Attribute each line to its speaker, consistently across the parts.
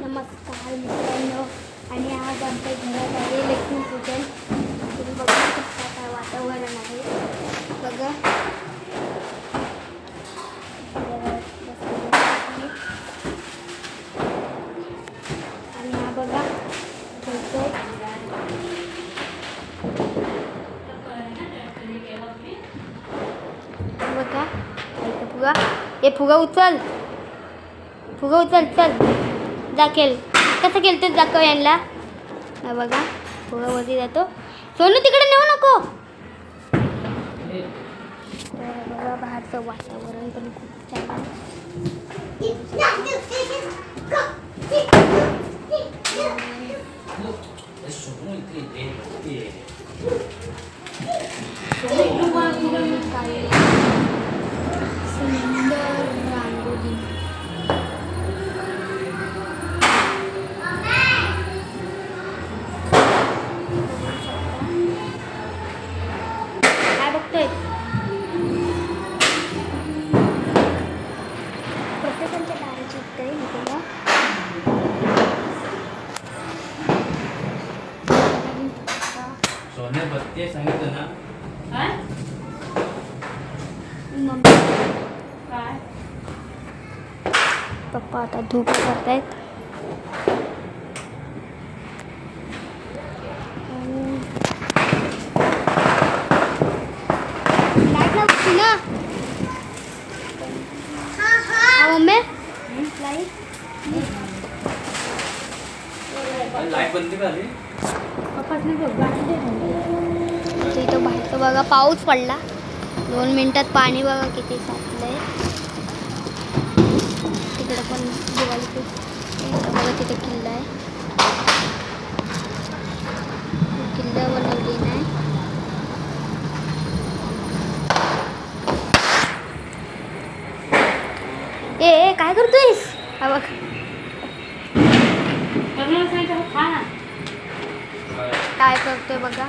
Speaker 1: नमस्कार मित्रांनो. आणि आज आमच्या घरात आहे लक्ष्मीपूजन. तुम्ही बघू शकता काय वातावरण आहे. बघा. आणि हा बघा हे बघा फुगा. ए फुगा उचल. फुगा उचल चल. जा खेळ कसं खेळते दाखव यांना. बघा फुगा वरती जातो. सोनू तिकडे नेऊ नको. तर बघा बाहेरचं वातावरण पण खूप छान
Speaker 2: ते सांगितलं ना.
Speaker 1: पप्पा आता धूप करता है नव्हती ना? हा मम्मी. लाईट
Speaker 2: लाईट बंद
Speaker 1: झाली बघा पाऊस पडला. दोन मिनिटात पाणी बघा किती साचलंय. तिकडं पण दिवाळीचे इथं बघा तिथे किल्ला आहे. किल्ला बनवली नाही ए ए, काय करतोयस? हा बघ. काय करतोय बघा?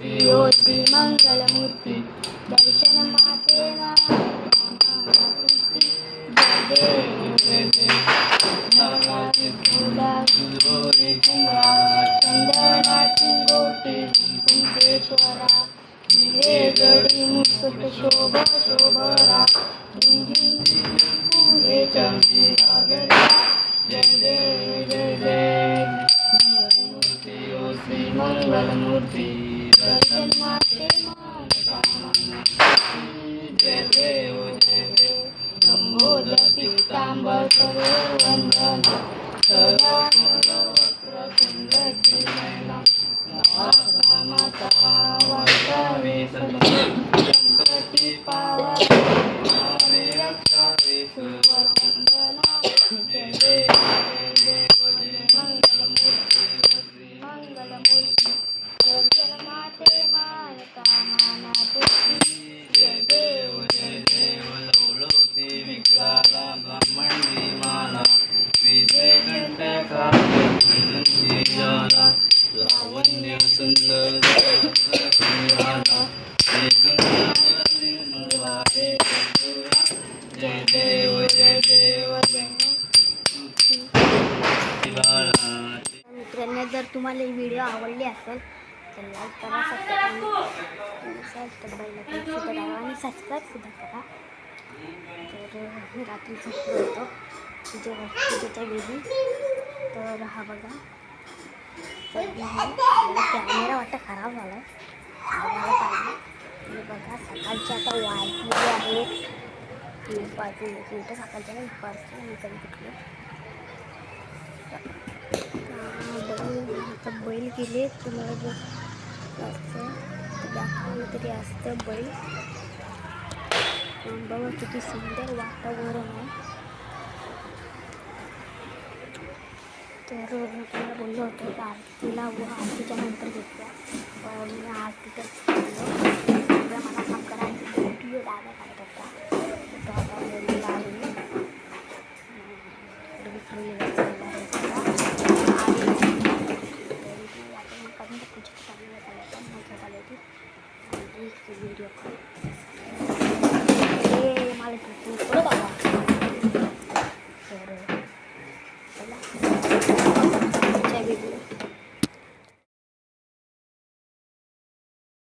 Speaker 1: శ్రీ శ్రీమంగళమూర్తి
Speaker 2: దర్శనమాతేనా చందనాచింగోటి కుంభేశ్వర నీరే జడి ముకుట శోభ శోభరా పూరే చంద్రీ జయ జయ జయ జయ శ్రీమంగళమూర్తి Namo Dhati Tambha
Speaker 1: Sarvandana Sarvandana तुम्हाला ही व्हिडिओ आवडली असेल तर लाईक करा सबस्क्राईब तर बैल सुद्धा करा आणि सबस्क्राईब सुद्धा करा. तर रात्री झोपलो होतो. तुझ्या पूजेच्या वेळी. तर हा बघा. कॅमेरा वाटतं खराब झाला. आहे बघा सकाळची आता वाजलेले आहे. मी पाच मिनिट सकाळच्या नाही दुपारचं मी कधी कुठलं बैल आता बैल गेले तुम्हाला जर दाखवलं तरी असतं बैल. बघा किती सुंदर वातावरण आहे. तर मी तुम्हाला बोललो होतो की आरतीला व आरतीच्या नंतर घेतल्या पण मी आरतीतच सगळं मला काम करायचं व्हिडिओ दादा काढत होता. बोललेला आहे. 就是有点苦